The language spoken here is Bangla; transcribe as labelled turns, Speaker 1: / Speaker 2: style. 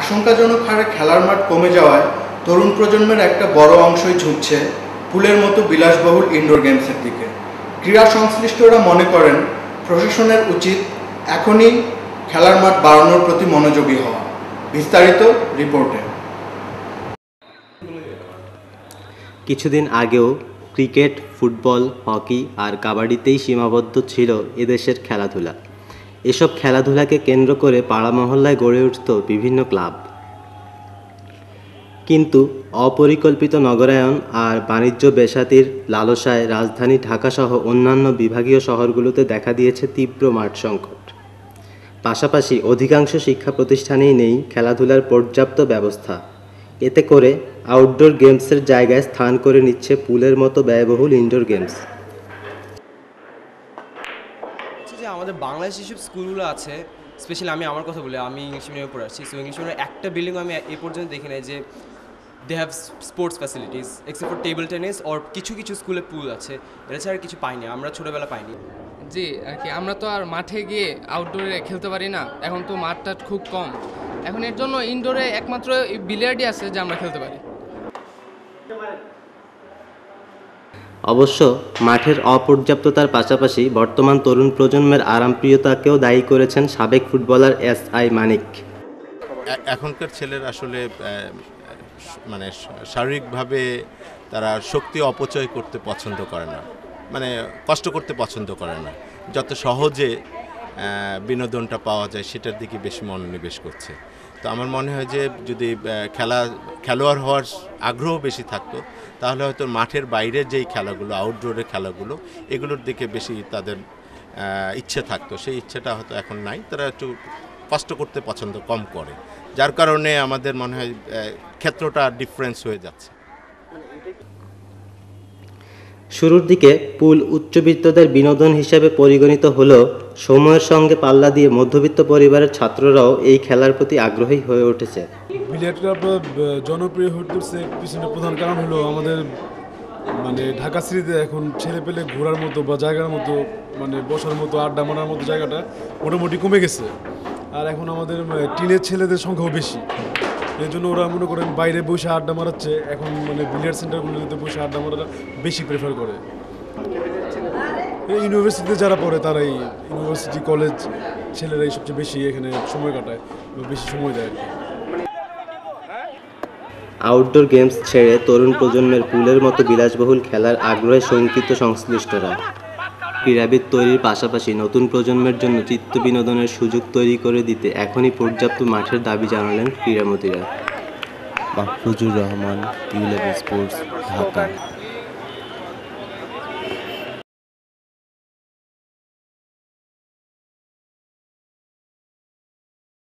Speaker 1: আশঙ্কাজনক হারে খেলার মাঠ কমে যাওয়ায় তরুণ প্রজন্মের একটা বড় অংশই ঝুঁকছে পুলের মতো বিলাসবহুল ইনডোর গেমসের দিকে। ক্রীড়া সংশ্লিষ্টরা মনে করেন, প্রশাসনের উচিত এখনই খেলার মাঠ বাড়ানোর প্রতি মনোযোগী হওয়া। বিস্তারিত রিপোর্টে।
Speaker 2: কিছুদিন আগেও ক্রিকেট, ফুটবল, হকি আর কাবাডিতেই সীমাবদ্ধ ছিল এদেশের খেলাধুলা। এসব খেলাধুলাকে কেন্দ্র করে পাড়া মহল্লায় গড়ে উঠত বিভিন্ন ক্লাব। কিন্তু অপরিকল্পিত নগরায়ন আর বাণিজ্য বেসাতির লালসায় রাজধানী ঢাকাসহ অন্যান্য বিভাগীয় শহরগুলোতে দেখা দিয়েছে তীব্র মাঠ সংকট। পাশাপাশি অধিকাংশ শিক্ষা প্রতিষ্ঠানেই নেই খেলাধুলার পর্যাপ্ত ব্যবস্থা। এতে করে আউটডোর গেমসের জায়গায় স্থান করে নিচ্ছে পুলের মতো ব্যয়বহুল ইনডোর গেমস
Speaker 3: যে আমাদের বাংলাদেশ যেসব স্কুলগুলো আছে স্পেশালি আমি আমার কথা বলি, আমি ইংলিশ মিডিয়ামে পড়ে আসছি সো ইংলিশ মিডিয়ামের একটা বিল্ডিং আমি এ পর্যন্ত দেখি নাই যে they have sports facilities except for table tennis or কিছু কিছু স্কুলে পুল আছে এটা ছাড়া কিছু পাইনি, আমরা ছোটোবেলা পাইনি।
Speaker 4: জি, আর কি, আমরা তো আর মাঠে গিয়ে আউটডোরে খেলতে পারি না, এখন তো মাঠটা খুব কম। এখন এর জন্য ইনডোরে একমাত্র বিলিয়ার্ডই আছে যে আমরা খেলতে পারি।
Speaker 2: অবশ্য মাঠের অপর্যাপ্ততার পাশাপাশি বর্তমান তরুণ প্রজন্মের আরামপ্রিয়তাকেও দায়ী করেছেন সাবেক ফুটবলার এস আই মানিক।
Speaker 5: এখনকার ছেলের আসলে মানে শারীরিকভাবে তারা শক্তি অপচয় করতে পছন্দ করে না। মানে কষ্ট করতে পছন্দ করে না। যত সহজে বিনোদনটা পাওয়া যায়, সেটার দিকে বেশি মনোনিবেশ করছে। তো আমার মনে হয় যে যদি খেলা, খেলোয়াড় হওয়ার আগ্রহ বেশি থাকতো, তাহলে হয়তো মাঠের বাইরের যেই খেলাগুলো আউটডোরের খেলাগুলো, এগুলোর দিকে বেশি তাদের ইচ্ছে থাকতো। সেই ইচ্ছেটা হয়তো এখন নাই। তারা একটু কষ্ট করতে পছন্দ কম করে। যার কারণে আমাদের মনে হয় ক্ষেত্রটা ডিফারেন্স হয়ে যাচ্ছে।
Speaker 2: শুরুর দিকে পুল উচ্চবিত্তদের বিনোদন হিসেবে পরিগণিত হলেও সময়ের সঙ্গে পাল্লা দিয়ে মধ্যবিত্ত পরিবারের ছাত্ররাও এই খেলার প্রতি আগ্রহী হয়ে উঠেছে।
Speaker 6: বিলিয়ার্ড ক্লাব জনপ্রিয় হয়ে উঠছে পিছনে প্রধান কারণ হলো আমাদের মানে ঢাকা সিটিতে এখন ছেলে পেলে ঘোরার মতো বা জায়গার মতো মানে বসার মতো, আড্ডা মারার মতো জায়গাটা মোটামুটি কমে গেছে। আর এখন আমাদের টিনের ছেলেদের সংখ্যাও বেশি। এই জন্য ওরা মনে করেন বাইরে বসে আড্ডা মারাচ্ছে। এখন মানে বিলিয়ার্ড সেন্টারগুলোতে বসে আড্ডা মারাটা বেশি প্রেফার করে। ইউনিভার্সিটিতে যারা পড়ে, তারাই ইউনিভার্সিটি কলেজ ছেলেরাই সবচেয়ে বেশি এখানে সময় কাটায় বেশি সময় দেয়।
Speaker 2: আউটডোর গেমস ছেড়ে তরুণ প্রজন্মের পুলের মতো বিলাসবহুল খেলার আগ্রহে শঙ্কিত সংশ্লিষ্টরা। ক্রীড়াবিদ তৈরির পাশাপাশি নতুন প্রজন্মের জন্য চিত্ত বিনোদনের সুযোগ তৈরি করে দিতে এখনই পর্যাপ্ত মাঠের দাবি জানালেন ক্রীড়ামতীরা
Speaker 7: মাহফুজুর রহমান ইউলেভেন স্পোর্টস ঢাকা।